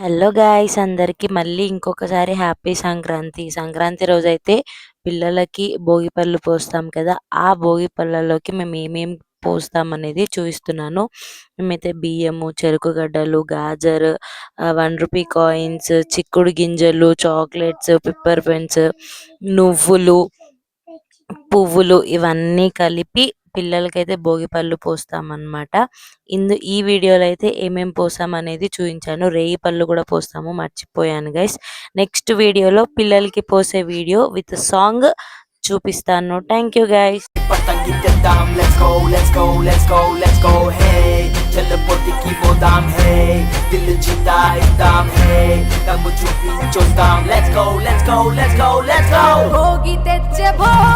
Hello guys అందరికి మళ్ళీ ఇంకొకసారి హ్యాపీ సంక్రాంతి. సంక్రాంతి రోజైతే పిల్లలకి భోగి పళ్ళు పోస్తాం కదా ఆ భోగి పళ్ళలోకి మేము ఏమేమి పోస్తాం అనేది చూపిస్తున్నాను. మేమైతే బియ్యము చెరుకు గడ్డలు గాజర్ వన్ రూపీ కాయిన్స్ చిక్కుడు గింజలు చాక్లెట్స్ పిప్పర్ పెన్స్ నువ్వులు పువ్వులు ఇవన్నీ కలిపి పిల్లలకైతే భోగి పళ్ళు పోస్తామన్నమాట. ఇందు ఈ వీడియోలో అయితే ఏమేమి పోసాం అనేది చూపించాను రేయి పళ్ళు కూడా పోస్తాము. మర్చిపోయాను గైస్ నెక్స్ట్ వీడియోలో పిల్లలకి పోసే వీడియో విత్ సాంగ్ చూపిస్తాను. థ్యాంక్ యూ గైస్ భోగి తెచ్చే భోగి